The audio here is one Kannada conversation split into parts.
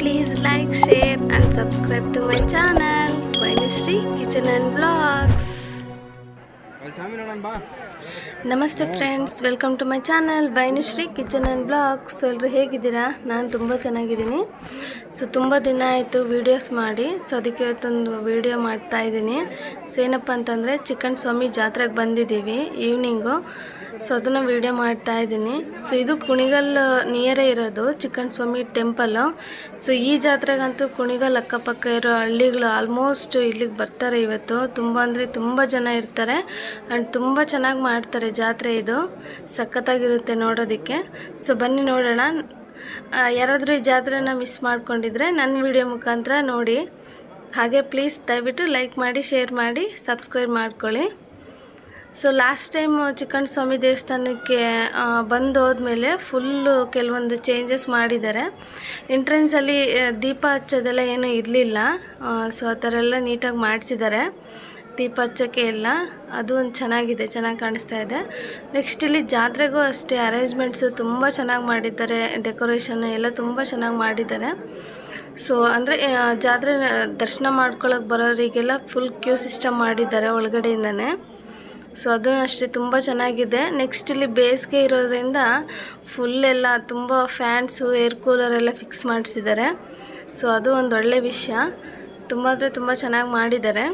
Please like, share and subscribe to my channel, Vainishri Kitchen and Vlogs. ನಮಸ್ತೆ friends welcome to my channel Bainushree kitchen and vlogs ಎಲ್ಲರೂ ಹೇಗಿದ್ದೀರಾ? ನಾನು ತುಂಬ ಚೆನ್ನಾಗಿದ್ದೀನಿ. ಸೊ ತುಂಬ ದಿನ ಆಯಿತು ವೀಡಿಯೋಸ್ ಮಾಡಿ. ಸೊ ಅದಕ್ಕೆ ಇವತ್ತೊಂದು ವೀಡಿಯೋ ಮಾಡ್ತಾಯಿದ್ದೀನಿ ಸೊ ಏನಪ್ಪ ಅಂತಂದರೆ ಚಿಕನ್ ಸ್ವಾಮಿ ಜಾತ್ರೆಗೆ ಬಂದಿದ್ದೀವಿ ಈವ್ನಿಂಗು ಸೊ ಅದನ್ನು ವೀಡಿಯೋ ಮಾಡ್ತಾ ಇದ್ದೀನಿ. ಸೊ ಇದು ಕುಣಿಗಲ್ ನಿಯರೇ ಇರೋದು ಚಿಕನ್ ಸ್ವಾಮಿ ಟೆಂಪಲ್ಲು ಸೊ ಈ ಜಾತ್ರೆಗಂತೂ ಕುಣಿಗಲ್ ಅಕ್ಕಪಕ್ಕ ಇರೋ ಹಳ್ಳಿಗಳು ಆಲ್ಮೋಸ್ಟ್ ಇಲ್ಲಿಗೆ ಬರ್ತಾರೆ ಇವತ್ತು. ತುಂಬ ಅಂದರೆ ತುಂಬ ಜನ ಇರ್ತಾರೆ. ಆ್ಯಂಡ್ ತುಂಬ ಚೆನ್ನಾಗಿ ಮಾಡ್ತಾರೆ ಜಾತ್ರೆ ಇದು. ಸಖತ್ತಾಗಿರುತ್ತೆ ನೋಡೋದಕ್ಕೆ. ಸೊ ಬನ್ನಿ ನೋಡೋಣ. ಯಾರಾದರೂ ಈ ಜಾತ್ರೆನ ಮಿಸ್ ಮಾಡ್ಕೊಂಡಿದ್ರೆ ನನ್ನ ವಿಡಿಯೋ ಮುಖಾಂತರ ನೋಡಿ. ಹಾಗೆ ಪ್ಲೀಸ್ ದಯವಿಟ್ಟು ಲೈಕ್ ಮಾಡಿ ಶೇರ್ ಮಾಡಿ ಸಬ್ಸ್ಕ್ರೈಬ್ ಮಾಡ್ಕೊಳ್ಳಿ. So last time Chikkanna Swami ದೇವಸ್ಥಾನಕ್ಕೆ ಬಂದು ಹೋದ್ಮೇಲೆ ಫುಲ್ಲು ಕೆಲವೊಂದು ಚೇಂಜಸ್ ಮಾಡಿದ್ದಾರೆ ಎಂಟ್ರೆನ್ಸಲ್ಲಿ ದೀಪ ಹಚ್ಚೋದೆಲ್ಲ ಏನೂ ಇರಲಿಲ್ಲ. ಸೊ ಆ ಥರ ಎಲ್ಲ ನೀಟಾಗಿ ಮಾಡಿಸಿದ್ದಾರೆ ದೀಪ ಹಚ್ಚೋಕ್ಕೆ ಎಲ್ಲ. ಅದು ಒಂದು ಚೆನ್ನಾಗಿದೆ, ಚೆನ್ನಾಗಿ ಕಾಣಿಸ್ತಾ ಇದೆ. ನೆಕ್ಸ್ಟ್ ಇಲ್ಲಿ ಜಾತ್ರೆಗೂ ಅಷ್ಟೇ ಅರೇಂಜ್ಮೆಂಟ್ಸು ತುಂಬ ಚೆನ್ನಾಗಿ ಮಾಡಿದ್ದಾರೆ. ಡೆಕೋರೇಷನ್ ಎಲ್ಲ ತುಂಬ ಚೆನ್ನಾಗಿ ಮಾಡಿದ್ದಾರೆ. ಸೊ ಅಂದರೆ ಜಾತ್ರೆ ದರ್ಶನ ಮಾಡ್ಕೊಳ್ಳೋಕೆ ಬರೋರಿಗೆಲ್ಲ ಫುಲ್ ಕ್ಯೂ ಸಿಸ್ಟಮ್ ಮಾಡಿದ್ದಾರೆ ಒಳಗಡೆಯಿಂದನೇ. ಸೊ ಅದು ಅಷ್ಟೇ, ತುಂಬ ಚೆನ್ನಾಗಿದೆ. ನೆಕ್ಸ್ಟ್ ಇಲ್ಲಿ ಬೇಸಿಗೆ ಇರೋದ್ರಿಂದ ಫುಲ್ಲೆಲ್ಲ ತುಂಬ ಫ್ಯಾನ್ಸು ಏರ್ ಕೂಲರ್ ಎಲ್ಲ ಫಿಕ್ಸ್ ಮಾಡಿಸಿದ್ದಾರೆ. ಸೊ ಅದು ಒಂದು ಒಳ್ಳೆ ವಿಷಯ. ತುಂಬ ಅಂದರೆ ತುಂಬ ಚೆನ್ನಾಗಿ ಮಾಡಿದ್ದಾರೆ.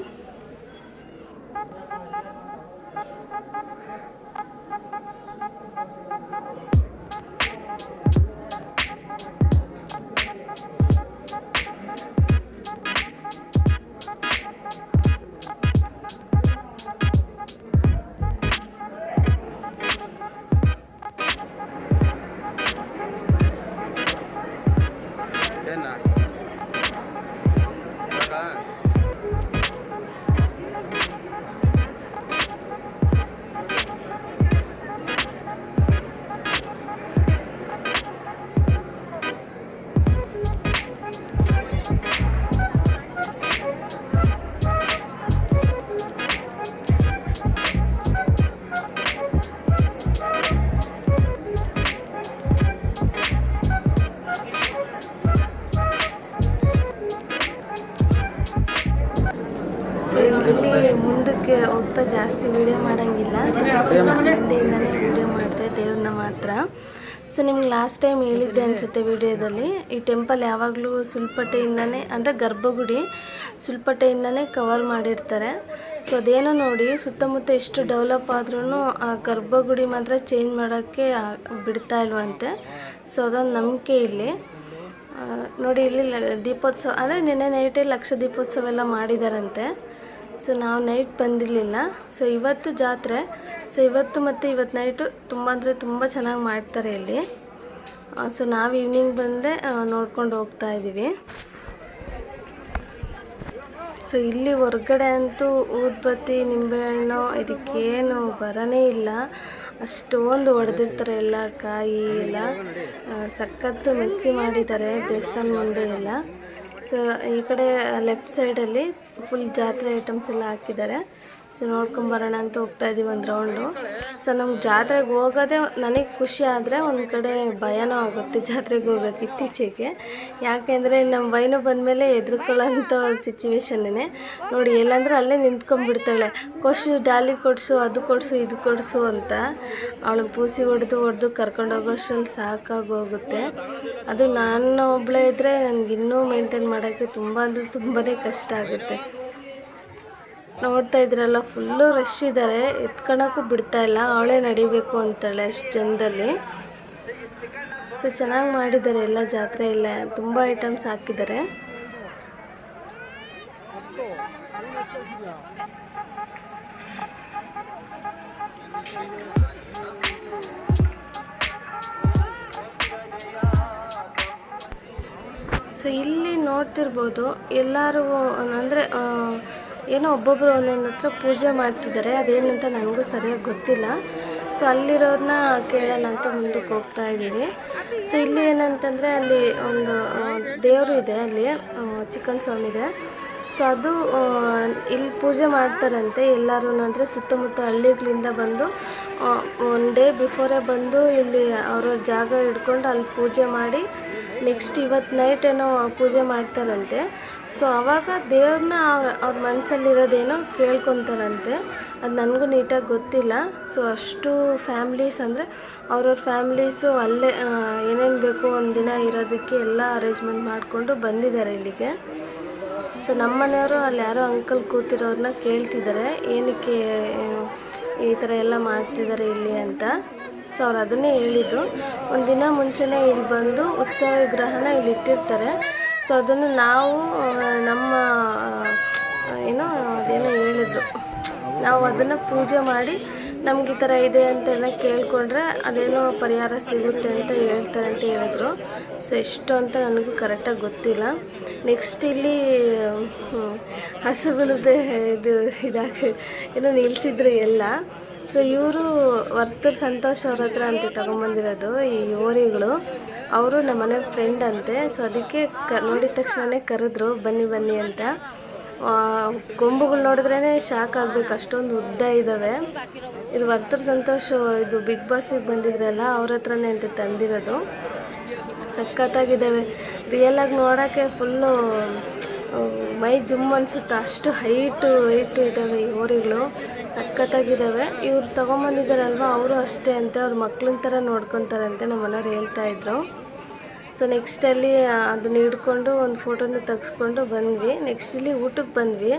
ಜಾಸ್ತಿ ವಿಡಿಯೋ ಮಾಡೋಂಗಿಲ್ಲ. ಸೊ ಮುಂದೆಯಿಂದನೇ ವೀಡಿಯೋ ಮಾಡಿದೆ ದೇವ್ರನ್ನ ಮಾತ್ರ. ಸೊ ನಿಮ್ಗೆ ಲಾಸ್ಟ್ ಟೈಮ್ ಹೇಳಿದ್ದೆ ಅನಿಸುತ್ತೆ ವಿಡಿಯೋದಲ್ಲಿ ಈ ಟೆಂಪಲ್ ಯಾವಾಗಲೂ ಸುಲ್ಪಟ್ಟೆಯಿಂದನೇ ಅಂದರೆ ಗರ್ಭಗುಡಿ ಸುಲ್ಪಟ್ಟೆಯಿಂದನೇ ಕವರ್ ಮಾಡಿರ್ತಾರೆ. ಸೊ ಅದೇನೋ ನೋಡಿ ಸುತ್ತಮುತ್ತ ಎಷ್ಟು ಡೆವಲಪ್ ಆದ್ರೂ ಆ ಗರ್ಭಗುಡಿ ಮಾತ್ರ ಚೇಂಜ್ ಮಾಡೋಕ್ಕೆ ಬಿಡ್ತಾ ಇಲ್ವಂತೆ. ಸೊ ಅದೊಂದು ನಂಬಿಕೆ ಇಲ್ಲಿ. ನೋಡಿ ಇಲ್ಲಿ ದೀಪೋತ್ಸವ ಅಂದರೆ ನಿನ್ನೆ ನೈಟೇ ಲಕ್ಷ ದೀಪೋತ್ಸವ ಎಲ್ಲ ಮಾಡಿದಾರಂತೆ. ಸೊ ನಾವು ನೈಟ್ ಬಂದಿರಲಿಲ್ಲ. ಸೊ ಇವತ್ತು ಜಾತ್ರೆ. ಸೊ ಇವತ್ತು ಮತ್ತು ಇವತ್ತು ನೈಟು ತುಂಬ ಅಂದರೆ ತುಂಬ ಚೆನ್ನಾಗಿ ಮಾಡ್ತಾರೆ ಇಲ್ಲಿ. ಸೊ ನಾವು ಈವ್ನಿಂಗ್ ಬಂದೆ ನೋಡ್ಕೊಂಡು ಹೋಗ್ತಾ ಇದ್ದೀವಿ ಸೊ ಇಲ್ಲಿ ಹೊರ್ಗಡೆ ಅಂತೂ ಊದ್ಬತ್ತಿ, ನಿಂಬೆಹಣ್ಣು, ಇದಕ್ಕೇನು ಬರನೇ ಇಲ್ಲ. ಅಷ್ಟೊಂದು ಹೊಡೆದಿರ್ತಾರೆ ಎಲ್ಲ ಕಾಯಿ ಎಲ್ಲ. ಸಖತ್ತು ಮೆಸ್ಸಿ ಮಾಡಿದ್ದಾರೆ ದೇವಸ್ಥಾನ ಮುಂದೆ ಎಲ್ಲ. ಸೊ ಈ ಕಡೆ ಲೆಫ್ಟ್ ಸೈಡಲ್ಲಿ ಫುಲ್ ಜಾತ್ರೆ ಐಟಮ್ಸ್ ಎಲ್ಲ ಹಾಕಿದ್ದಾರೆ. ಸೊ ನೋಡ್ಕೊಂಬರೋಣ ಅಂತ ಹೋಗ್ತಾ ಇದ್ದೀವಿ ಒಂದು ರೌಂಡು ಸೊ ನಮ್ಗೆ ಜಾತ್ರೆಗೆ ಹೋಗೋದೇ ನನಗೆ ಖುಷಿ ಆದರೆ ಒಂದು ಕಡೆ ಭಯನೂ ಆಗುತ್ತೆ ಜಾತ್ರೆಗೆ ಹೋಗೋಕೆ ಇತ್ತೀಚೆಗೆ. ಯಾಕೆಂದರೆ ನಮ್ಮ ವೈನು ಬಂದಮೇಲೆ ಎದುರ್ಕೊಳ್ಳೋಂಥ ಸಿಚುವೇಶನ್ನೇ ನೋಡಿ, ಎಲ್ಲಂದ್ರೆ ಅಲ್ಲೇ ನಿಂತ್ಕೊಂಡ್ಬಿಡ್ತಾಳೆ. ಕೊಶು ಡಾಲಿ ಕೊಡಿಸು, ಅದು ಕೊಡಿಸು, ಇದು ಕೊಡಿಸು ಅಂತ ಅವಳು ಪೂಸಿ ಹೊಡೆದು ಹೊಡೆದು ಕರ್ಕೊಂಡು ಹೋಗೋಷ್ಟ್ರಲ್ಲಿ ಸಾಕಾಗಿ ಹೋಗುತ್ತೆ. ಅದು ನಾನು ಒಬ್ಬಳೇ ಇದ್ದರೆ ನನಗೆ ಇನ್ನೂ ಮೇಂಟೈನ್ ಮಾಡೋಕ್ಕೆ ತುಂಬ ಅಂದರೆ ತುಂಬಾ ಕಷ್ಟ ಆಗುತ್ತೆ. ನೋಡ್ತಾ ಇದ್ರಲ್ಲ ಫುಲ್ಲು ರಶ್ ಇದ್ದಾರೆ ಎತ್ಕೊಳಕ್ಕೂ ಬಿಡ್ತಾ ಇಲ್ಲ. ಅವಳೇ ನಡಿಬೇಕು ಅಂತಾಳೆ ಅಷ್ಟು ಜನದಲ್ಲಿ. ಸೊ ಚೆನ್ನಾಗಿ ಮಾಡಿದ್ದಾರೆ ಎಲ್ಲ ಜಾತ್ರೆ ಎಲ್ಲ. ತುಂಬ ಐಟಮ್ಸ್ ಹಾಕಿದ್ದಾರೆ. ಸೊ ಇಲ್ಲಿ ನೋಡ್ತಿರ್ಬೋದು ಎಲ್ಲರೂ, ಅಂದರೆ ಏನೋ ಒಬ್ಬೊಬ್ಬರು ಒಂದೊಂದು ಹತ್ರ ಪೂಜೆ ಮಾಡ್ತಿದ್ದಾರೆ, ಅದೇನಂತ ನನಗೂ ಸರಿಯಾಗಿ ಗೊತ್ತಿಲ್ಲ. ಸೊ ಅಲ್ಲಿರೋದನ್ನ ಕೇಳೋಣ ಅಂತ ಮುಂದಕ್ಕೆ ಹೋಗ್ತಾ ಇದ್ದೀವಿ. ಸೊ ಇಲ್ಲಿ ಏನಂತಂದರೆ ಅಲ್ಲಿ ಒಂದು ದೇವರು ಇದೆ ಅಲ್ಲಿ ಚಿಕ್ಕಣ್ಣ ಸ್ವಾಮಿ ಇದೆ. ಸೊ ಅದು ಇಲ್ಲಿ ಪೂಜೆ ಮಾಡ್ತಾರಂತೆ ಎಲ್ಲರೂ. ಅಂದರೆ ಸುತ್ತಮುತ್ತ ಹಳ್ಳಿಗಳಿಂದ ಬಂದು ಒನ್ ಡೇ ಬಿಫೋರೇ ಬಂದು ಇಲ್ಲಿ ಅವ್ರವ್ರ ಜಾಗ ಹಿಡ್ಕೊಂಡು ಅಲ್ಲಿ ಪೂಜೆ ಮಾಡಿ ನೆಕ್ಸ್ಟ್ ಇವತ್ತು ನೈಟ್ ಏನೋ ಪೂಜೆ ಮಾಡ್ತಾರಂತೆ. ಸೊ ಅವಾಗ ದೇವ್ರನ್ನ ಅವ್ರ ಅವ್ರ ಮನಸ್ಸಲ್ಲಿರೋದೇನೋ ಕೇಳ್ಕೊತಾರಂತೆ. ಅದು ನನಗೂ ನೀಟಾಗಿ ಗೊತ್ತಿಲ್ಲ. ಸೊ ಅಷ್ಟು ಫ್ಯಾಮ್ಲೀಸ್ ಅಂದರೆ ಅವ್ರವ್ರ ಫ್ಯಾಮ್ಲೀಸು ಅಲ್ಲೇ ಏನೇನು ಬೇಕು ಒಂದು ದಿನ ಇರೋದಕ್ಕೆ ಎಲ್ಲ ಅರೇಂಜ್ಮೆಂಟ್ ಮಾಡಿಕೊಂಡು ಬಂದಿದ್ದಾರೆ ಇಲ್ಲಿಗೆ. ಸೊ ನಮ್ಮ ಮನೆಯವರು ಅಲ್ಲಿ ಯಾರೋ ಅಂಕಲ್ ಕೂತಿರೋರನ್ನ ಕೇಳ್ತಿದ್ದಾರೆ. ಏನಕ್ಕೆ, ಈ ಥರ ಎಲ್ಲ ಮಾಡ್ತಿದ್ದಾರೆ ಇಲ್ಲಿ ಅಂತ. ಸೊ ಅವ್ರು ಅದನ್ನೇ ಹೇಳಿದ್ದು. ಒಂದು ದಿನ ಮುಂಚೆನೇ ಇಲ್ಲಿ ಬಂದು ಉತ್ಸವ ವಿಗ್ರಹನ ಇಲ್ಲಿ ಇಟ್ಟಿರ್ತಾರೆ. ಸೊ ಅದನ್ನು ನಾವು ನಮ್ಮ ಏನೋ ಅದೇನೋ ಹೇಳಿದ್ರು. ನಾವು ಅದನ್ನು ಪೂಜೆ ಮಾಡಿ ನಮ್ಗೆ ಈ ಥರ ಇದೆ ಅಂತೆಲ್ಲ ಕೇಳಿಕೊಂಡ್ರೆ ಅದೇನೋ ಪರಿಹಾರ ಸಿಗುತ್ತೆ ಅಂತ ಹೇಳ್ತಾರೆ ಅಂತ ಹೇಳಿದ್ರು. ಸೊ ಎಷ್ಟು ಅಂತ ನನಗೂ ಕರೆಕ್ಟಾಗಿ ಗೊತ್ತಿಲ್ಲ. ನೆಕ್ಸ್ಟ್ ಇಲ್ಲಿ ಹಸುಗಳದ್ದು ಇದು ಇದಾಗಿ, ಏನೋ ನಿಲ್ಲಿಸಿದ್ರು ಎಲ್ಲ. ಸೊ ಇವರು ವರ್ತರ್ ಸಂತೋಷ್ ಅವ್ರ ಹತ್ರ ಅಂತ ತೊಗೊಂಬಂದಿರೋದು ಈ ಯೋರಿಗಳು ಅವರು ನಮ್ಮ ಮನೆ ಫ್ರೆಂಡ್ ಅಂತೆ. ಸೊ ಅದಕ್ಕೆ ಕ, ನೋಡಿದ ತಕ್ಷಣವೇ ಕರೆದ್ರು, ಬನ್ನಿ ಬನ್ನಿ ಅಂತ. ಕೊಂಬುಗಳು ನೋಡಿದ್ರೇ ಶಾಕ್ ಆಗ್ಬೇಕು. ಅಷ್ಟೊಂದು ಉದ್ದ ಇದ್ದಾವೆ ಇದು ವರ್ತರ್ ಸಂತೋಷ್ ಇದು ಬಿಗ್ ಬಾಸಿಗೆ ಬಂದಿದ್ರಲ್ಲ, ಅವ್ರ ಹತ್ರನೇ ಅಂತ ತಂದಿರೋದು. ಸಖತ್ತಾಗಿದ್ದಾವೆ ರಿಯಲಾಗಿ ನೋಡೋಕ್ಕೆ ಫುಲ್ಲು ಮೈ ಜುಮ್ ಅನಿಸುತ್ತೆ? ಅಷ್ಟು ಹೈಟು ಹೈಟು ಇದ್ದಾವೆ ಈ ಹೋರಿಗಳು. ಸಖತ್ತಾಗಿದ್ದಾವೆ ಇವ್ರು ತೊಗೊಂಬಂದಿದ್ದಾರಲ್ವ ಅವರು ಅಷ್ಟೇ ಅಂತೆ, ಅವ್ರ ಮಕ್ಳನ್ನ ಥರ ನೋಡ್ಕೊತಾರಂತೆ ನಮ್ಮನೆಯವ್ರು ಹೇಳ್ತಾ ಇದ್ರು. ಸೊ ನೆಕ್ಸ್ಟ್ ಅಲ್ಲಿ ಅದನ್ನ ಹಿಡ್ಕೊಂಡು ಒಂದು ಫೋಟೋನ ತೆಗೆಸ್ಕೊಂಡು ಬಂದ್ವಿ. ನೆಕ್ಸ್ಟ್ ಇಲ್ಲಿ ಊಟಕ್ಕೆ ಬಂದ್ವಿ.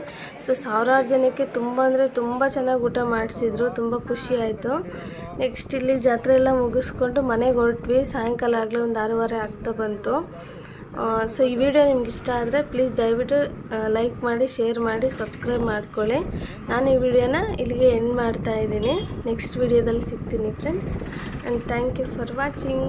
ಸೊ ಸಾವಿರಾರು ಜನಕ್ಕೆ ತುಂಬ ಅಂದರೆ ತುಂಬ ಚೆನ್ನಾಗಿ ಊಟ ಮಾಡಿಸಿದ್ರು. ತುಂಬ ಖುಷಿ ಆಯಿತು. ನೆಕ್ಸ್ಟ್ ಇಲ್ಲಿ ಜಾತ್ರೆ ಎಲ್ಲ ಮುಗಿಸ್ಕೊಂಡು ಮನೆಗೆ ಹೊರಟ್ವಿ. ಸಾಯಂಕಾಲ ಆಗಲೇ ಒಂದು ಆರೂವರೆ ಆಗ್ತಾ ಬಂತು. ಸೊ ಈ ವಿಡಿಯೋ ನಿಮ್ಗೆ ಇಷ್ಟ ಆದರೆ ಪ್ಲೀಸ್ ದಯವಿಟ್ಟು ಲೈಕ್ ಮಾಡಿ ಶೇರ್ ಮಾಡಿ ಸಬ್ಸ್ಕ್ರೈಬ್ ಮಾಡ್ಕೊಳ್ಳಿ. ನಾನು ಈ ವಿಡಿಯೋನ ಇಲ್ಲಿಗೆ ಎಂಡ್ ಮಾಡ್ತಾ ಇದ್ದೀನಿ. ನೆಕ್ಸ್ಟ್ ವಿಡಿಯೋದಲ್ಲಿ ಸಿಗ್ತೀನಿ friends and thank you for watching